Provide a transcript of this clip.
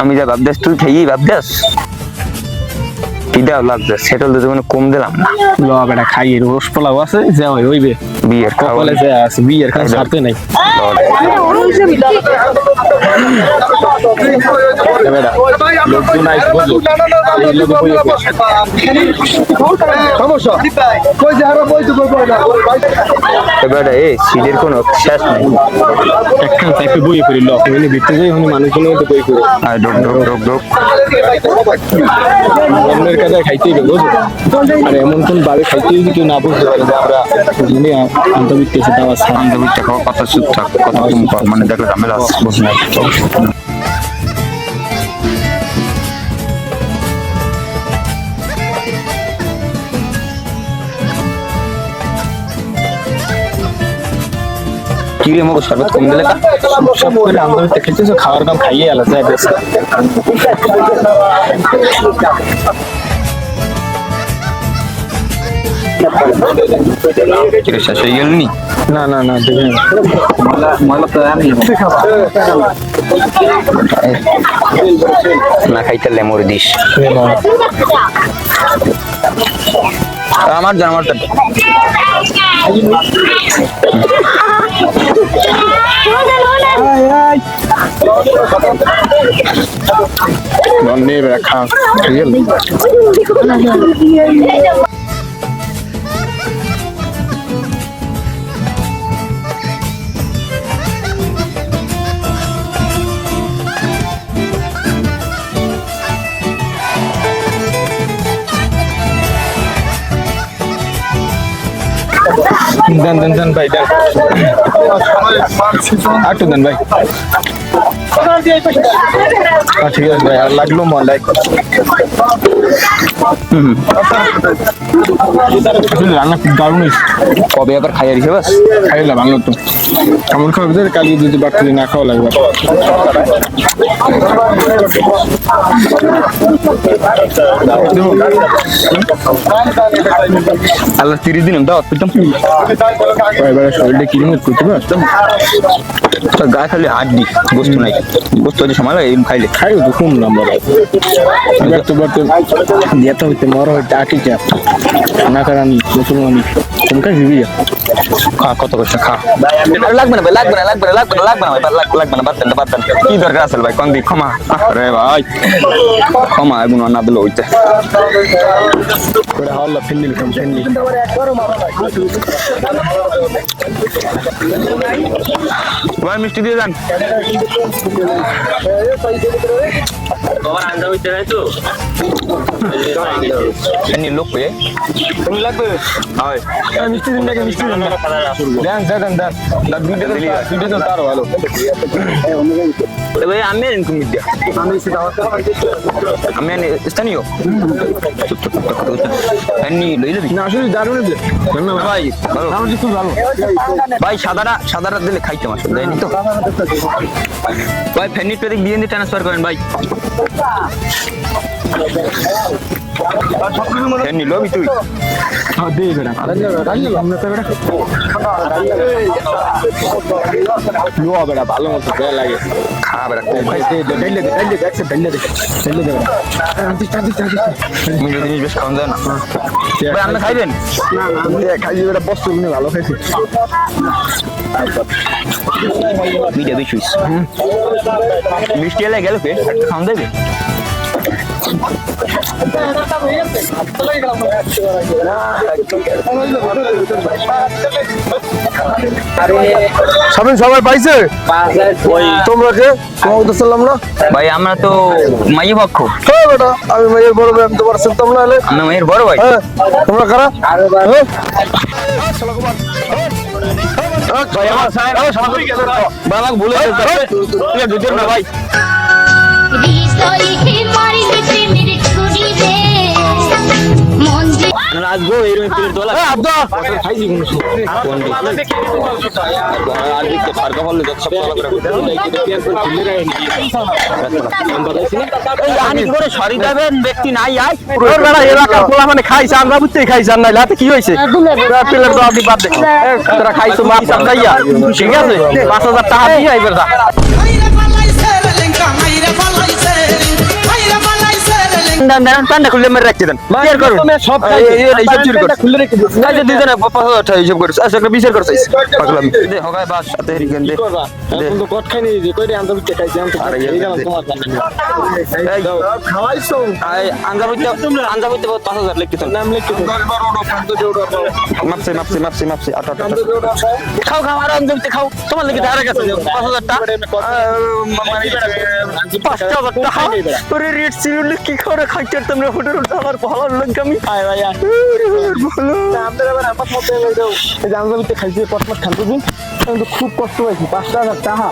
আমি যা ভাবদেস তুই খেয়েই ভাবদেস কি দাও লাগছে সেটাল তো মানে কম দিলাম না। ল বেটা খাই রোস পোলাও আছে যা হয় হইবে। বিয়ের খাওয়া কপালে যা আছে বিয়ের কাজ ছাড়তে নাই। লোকজন আইস এই লোক বইয়ে এবার এ সিটের কোনো শেষ নেই। একখান চাইপে বইয়ে পড়ি লক মানে ভিতরে যাই হনি মানুষজনের মধ্যে বই পড়ি। আর ডোক ডোক ডোক ডোক অন্যের কাছে খাইতেই বুঝলো? আর এমন কোন ভাবে খাইতে যদি কেউ না বুঝতে পারে যে আমরা আন্তর্জাতিক কথা চুপ কথা মানে দেখলে ঝামেলা বসে। না কি রে মগো শরবত কম দিলে সব করে আন্তর্জাতিক খেতেছো খাওয়ার দাম খাইয়ে শেষ হয়ে গেল নি? না না না দেখেন না। খাইতে লেমর দিস। আমার জান আমার জান নন্নে বেড়া খা ঠিক আছে দেন দেন দেন ভাই দেন। আটু দেন ভাই। হ্যাঁ, ঠিক আছে ভাই আর লাগল মলাই আসলে রান্না খুব দারুণ হয়েছে। কবে আবার খাইয়া দিছে বাস? খাইলাম ভালো তো। কেমন খাওয়া ভিতরে কালি যদি বাড়তে না খাওয়া লাগবে। আল্লাহ তিরিশ দিন দাও পেতাম এবারে শরীরটা কিরমিট করতে পারছ গা খালি হাড্ডি গোস্ত নাই। গোস্ত হচ্ছে সময় লাগে খাইলে। খাই তো কম নাম্বার এবার তো বাড়তে যেতে হইতে মরা হইতে আটি চাপ না কারানি মুসলমানি কোনটা দিবি খা কত কষ্ট খা। আরে লাগবে না ভাই লাগবে না লাগবে না লাগবে না লাগবে না ভাই লাগবে লাগবে না বাদ দেন বাদ দেন। কি দরকার আছে ভাই? কোন দিক ক্ষমা। আরে ভাই। ক্ষমা এগুলো না দিলে হইতে। করে কাম ভাই মিষ্টি দিয়ে যান। এমনি লোক পেয়ে তুমি লাগবে হয় মিষ্টি দিন নাকি মিষ্টি দিন দেন দেন দেন দেন দুইটা তো দুইটা তো তার ভালো এ ভাই আমি আর ইনকাম মিডিয়া। আমি আর স্থানীয়? লই যাবি? না আসলে দারুণ ভাই ভাই সাদাটা সাদাটা দিলে দেয়নি তো? ভাই পেদিক বিএনডি ট্রান্সফার করেন ভাই। ফেনি লবি তুই। হ্যাঁ দে বেটা। আমরা তো বেটা লো বেটা ভালো মতো লাগে। খা বেড়া কম ভাই খাই। দে দে ডাইলে দে ডাইলে দে একসে ডাইলে দে। ডাইলে দে আন্তি আন্তি আন্তি মিলে জিনিস বেশ খাওয়া যায় না। ভাই আপনি খাইবেন? খাই বেটা বস্তু নিয়ে ভালো খাইছে। মিডিয়া বেশি মিষ্টি এলে গেল কে? খাওয়া দেবে সবাই সবাই পাইছে? তোমরা কে? তোমাকে তো সালাম না। ভাই আমরা তো মাইয়ে পক্ষ হ্যাঁ বেটা আমি মাইয়ের বড় ভাই আমি তোমার চিনতাম না হলে আমরা মাইয়ের বড় ভাই। হ্যাঁ তোমরা কারা? হ্যাঁ? আমার সাহেব ভুলে ভাই। আসব এরকম প্লেট তোলা আব্দা খাইছি কোন আর দিকে ফারকা হলে যত সব ভালো করে জানি কি করে সরি যাবেন ব্যক্তি নাই আয় ওর বেটা এলাকার পোলা মানে খাইছে আমরা বুঝতেই খাইছে আর নাইলে হাতে কি হয়েছে প্লেট তো আপনি বাদ দে তোরা খাইছো মাছ সব যাইয়া ঠিক আছে পাঁচ হাজার টাকা দিয়ে আইবে যা দেন দেন প্যান্ডা খুলে মেরে রাখতে দেন। কি করুন। সব এই- এই- এই- এইসব চুরি করছে। খুলে রেখে পাঁচ হাজার টাকা হিসাব করেছে। আচ্ছা একটা বিচার করছে পাগলাম। দে হগায় বাস সাথে হেরিকেন দে। দে। এখন তো কট খাই নিয়ে যে কই আন্দা বিতে খাইছি আমি তো আরে গেলাম তোমার এই খাওয়াইছো? আই আঞ্জাবিতে আঞ্জাবিতে পাঁচ হাজার লিখতে নাম লিখে দে মাপছে মাপছে মাপছে মাপছে। আট আট আট। খাও খাও আর আঞ্জাবিতে খাও। তোমার লিখে ধারে গেছে পাঁচ হাজার টাকা পাঁচ হাজার টাকা ওরে রেট ছিল কি করে খাইতে তোমরা হোটেল আমার ভালো লাগে আমি। আয় ভাই ভালো আমাদের আবার আমার মতো এই বিতে খাইছি কট মাছ খান আমি তো খুব কষ্ট পাইছি পাঁচটা হাজার টাকা।